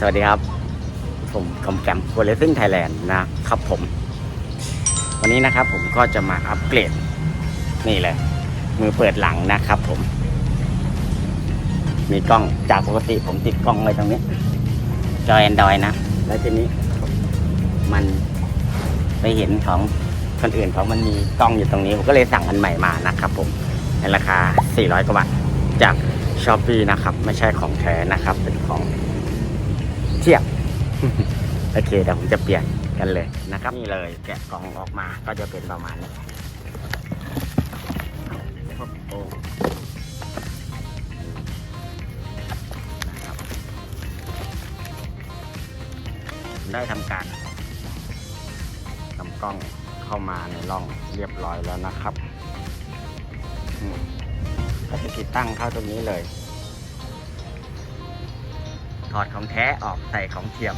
สวัสดีครับ ผมกอมแกมโกเลซิ่งไทยแลนด์นะครับผม วันนี้นะครับผมก็จะมาอัปเกรด นี่เลย มือเปิดหลังนะครับผม มีกล้องจากปกติผมติดกล้องไว้ตรงนี้ จอแอนดรอยนะ แล้วทีนี้ มันไปเห็นของคนอื่นเขามันมีกล้องอยู่ตรงนี้ ผมก็เลยสั่งอันใหม่มานะครับผม ในราคา 400 กว่าบาทจากช้อปปีนะครับ ไม่ใช่ของแท้นะครับ เป็นของียบ โอเคเดี๋ยวผมจะเปลี่ยนกันเลยนะครับ นี่เลยแกะกล่องออกมาก็จะเป็นประมาณนี้ได้ทำการนำกล้องเข้ามาในร่องเรียบร้อยแล้วนะครับก็จะติดตั้งเข้าตรงนี้เลย ถอดของแท้ออกใส่ของเทียม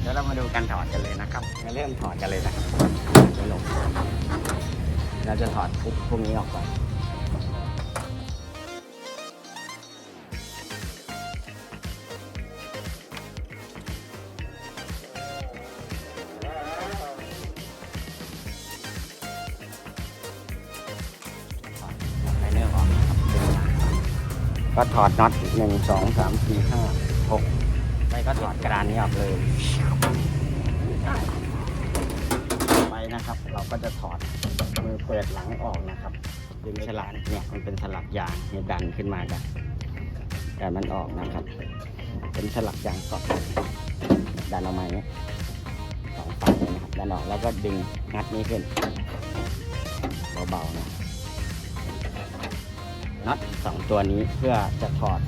เดี๋ยวเรามาดูกันถอดกันเลยนะครับมาเริ่มถอดกันเลยนะครับไม่ลงเราจะถอดพวกนี้ออกก่อน ก็ถอดน็อตหนึ่งสองสามสี่ห้าหกไม่ก็ถอดกระดานนี้ออกเลย ไปนะครับ เราก็จะถอดมือเปิดหลังออกนะครับดึงฉลากเนี่ยมันเป็นสลักยางเนี่ยดันขึ้นมาดันแต่มันออกนะครับ เป็นสลักยางเกาะดันออกมาอย่างนี้สองฝั่งเลยนะครับดันออกแล้วก็ดึงงัดนี้ขึ้นเบาๆนะ น็อตสองตัวนี้เพื่อจะถอด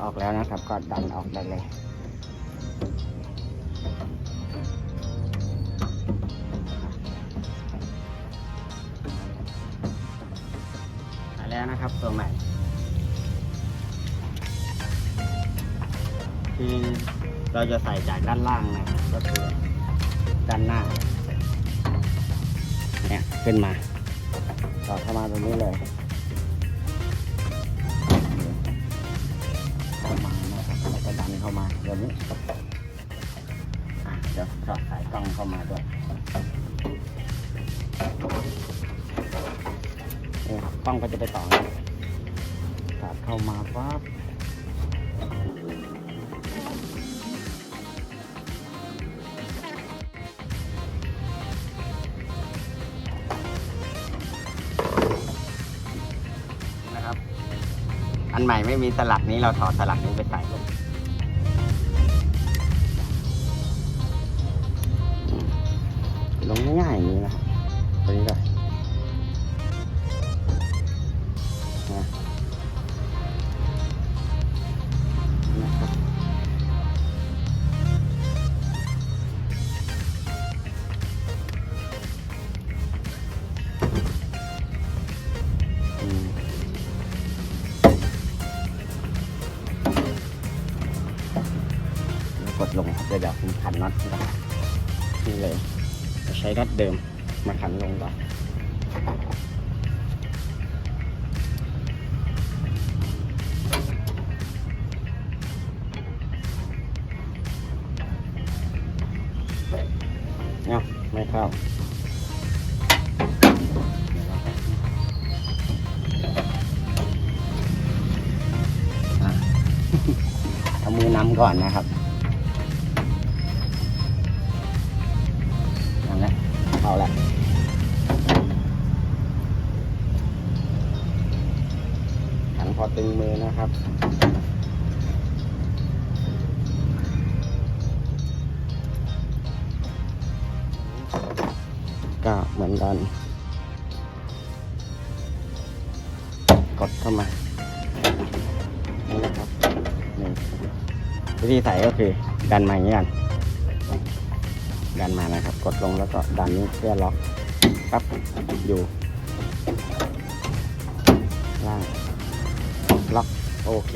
ออกแล้วนะครับก็ดันออกได้เลย มาแล้วนะครับตัวใหม่ ที่เราจะใส่จากด้านล่างนะครับก็คือ ด้านหน้า เนี่ยขึ้นมาต่อเข้ามาตรงนี้เลยเข้ามานะครับแล้วก็ดันเข้ามาเดี๋ยวนี้อะเดี๋ยวสอดสายกล้องเข้ามาด้วยนี่ครับกล้องก็จะไปต่อสอดเข้ามาปั๊บนะครับ ใหม่ไม่มีสลักนี้เราถอดสลักนี้ไปใส่ลงลงง่ายๆอย่างนี้นะครับตัวนี้เลย ดี๋ยวผมขันน็อตก่อนนี่เลยจะใช้น็อตเดิมมาขันลงก่อนเนาะไม่เข้าเอามือนำก่อนนะครับ นะครับ ก็เหมือนกัน กดเข้ามา นี่นะครับนี่วิธีใส่ก็คือดันมาอย่างนี้กันดันมานะครับ กดลงแล้วก็ดันนี้เพื่อล็อกปั๊บอยู่ ล่าง โอเค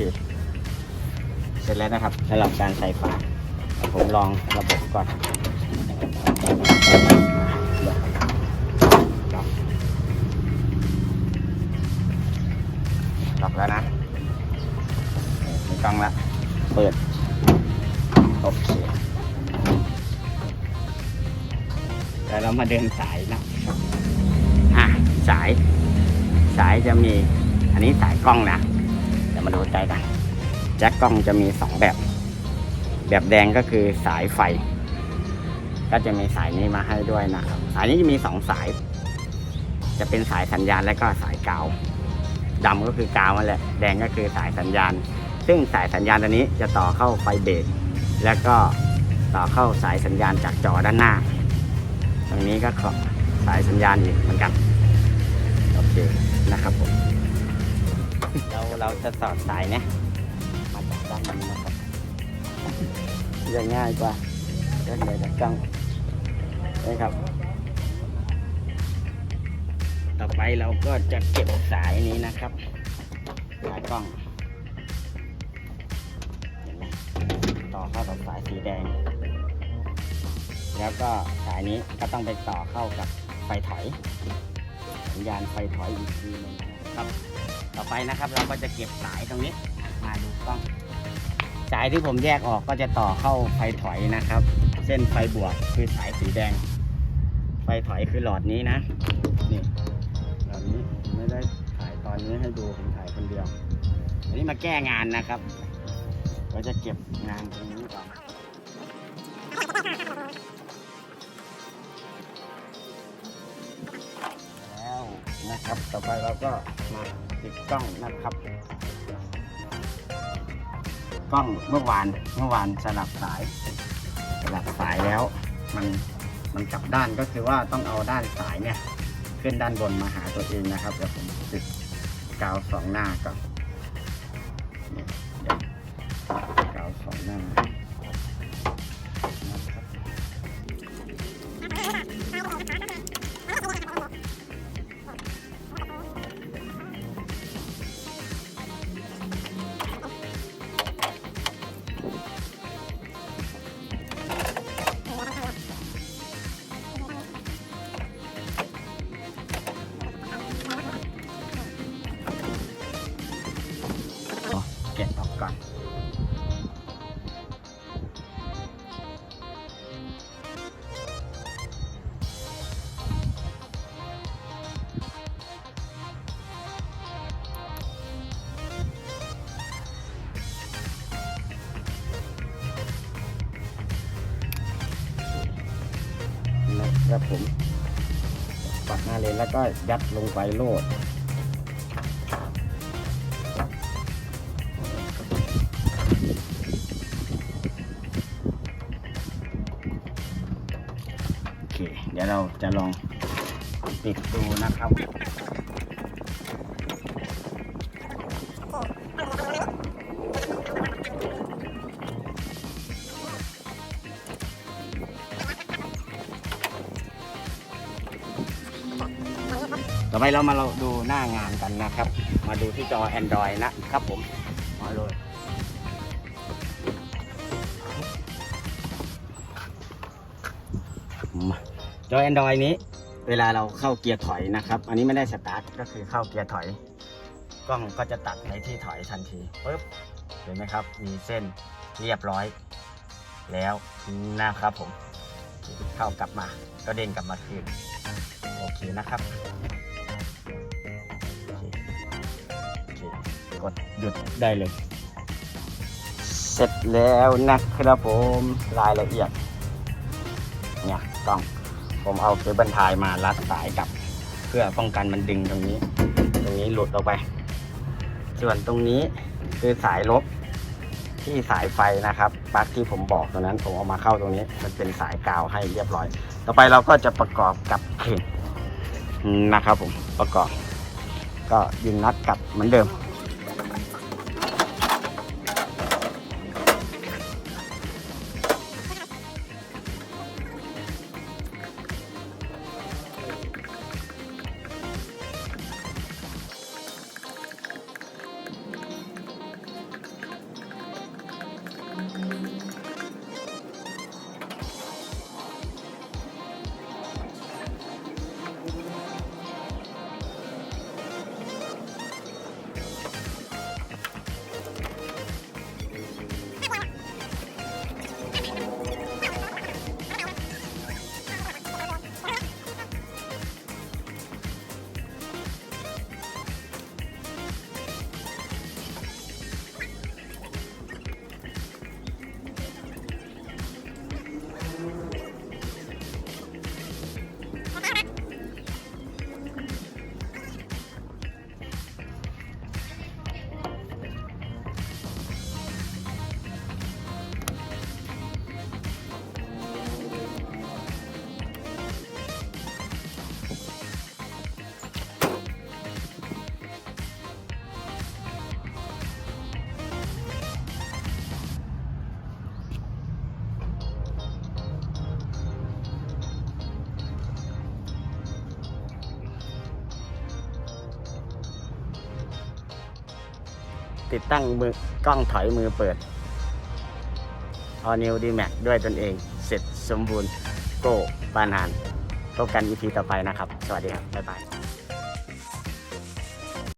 เสร็จแล้วนะครับสำหรับการใส่ฝาผมลองระบบก่อนล็อกแล้วนะกล้องละ เปิด โอเค แล้วเรามาเดินสายนะ อะ สาย สายจะมี อันนี้สายกล้องนะ มาดูใจกัน แจ็คกล้องจะมีสองแบบ แบบแดงก็คือสายไฟ ก็จะมีสายนี้มาให้ด้วยนะครับ สายนี้จะมีสองสาย จะเป็นสายสัญญาณและก็สายกาวดำก็คือกาวนั่นแหละ แดงก็คือสายสัญญาณ ซึ่งสายสัญญาณตัวนี้จะต่อเข้าไฟเบรกแล้วก็ต่อเข้าสายสัญญาณจากจอด้านหน้า ตรงนี้ก็สายสัญญาณอีกเหมือนกัน โอเคนะครับผม เราจะสอดสายเนี่ยมาจากด้านนี้นะครับจะง่ายกว่าเล่นเลยจากกล้องนะครับ ต่อไปเราก็จะเก็บสายนี้นะครับสายกล้องเห็นไหมต่อเข้ากับสายสีแดง แล้วก็สายนี้ก็ต้องไปต่อเข้ากับไฟถอยสัญญาณไฟถอยอีกทีหนึงครับ ต่อไปนะครับเราก็จะเก็บสายตรงนี้มาดูกล้อง สายที่ผมแยกออกก็จะต่อเข้าไฟถอยนะครับ เส้นไฟบวกคือสายสีแดง ไฟถอยคือหลอดนี้นะนี่หลอดนี้ไม่ได้ถ่ายตอนนี้ให้ดูผมถ่ายคนเดียวอันนี้มาแก้งานนะครับเราจะเก็บงานตรงนี้ก่อนแล้วนะครับต่อไปเราก็มา ติดกล้องนะครับกล้องเมื่อวานเมื่อวานสลับสายสลับสายแล้ว มันมันกลับด้านก็คือว่าต้องเอาด้านสายเนี่ยขึ้นด้านบนมาหาตัวเองนะครับเดี๋ยวผมติดกาวสองหน้าก่อนนี่เดี๋ยกาวสองหน้า ครับผมปัดหน้าเลนแล้วก็ยัดลงไปโลดโอเค เดี๋ยวเราจะลองปิดดูนะครับ ต่อไปเรามาเราดูหน้างานกันนะครับ มาดูที่จอ Android นะครับผมมาเลยจอ Android นี้ เวลาเราเข้าเกียร์ถอยนะครับ อันนี้ไม่ได้สตาร์ทก็คือเข้าเกียร์ถอย กล้องก็จะตัดในที่ถอยทันทีปึ๊บเห็นไหมครับ มีเส้นเรียบร้อย แล้วนะครับผมเข้ากลับมาก็เด้งกลับมาคืนโอเคนะครับ กดหยุดได้เลย เสร็จแล้วนะครับผมรายละเอียด เนี่ยกล้อง ผมเอาเคเบิลไทยมารัดสายกับ เพื่อป้องกันมันดึงตรงนี้ ตรงนี้หลุดออกไป ส่วนตรงนี้คือสายลบที่สายไฟนะครับปลั๊กที่ผมบอกตรงนั้นผมเอามาเข้าตรงนี้ มันเป็นสายกาวให้เรียบร้อย ต่อไปเราก็จะประกอบกับเข่งนะครับผมประกอบ ก็ยิงน็อตกลับเหมือนเดิม Música ติดตั้งมือกล้องถอยมือเปิด All New D Max ด้วยตนเอง เสร็จสมบูรณ์ โก้ปานานพบกัน EP ต่อไปนะครับ สวัสดีครับ บ๊ายบาย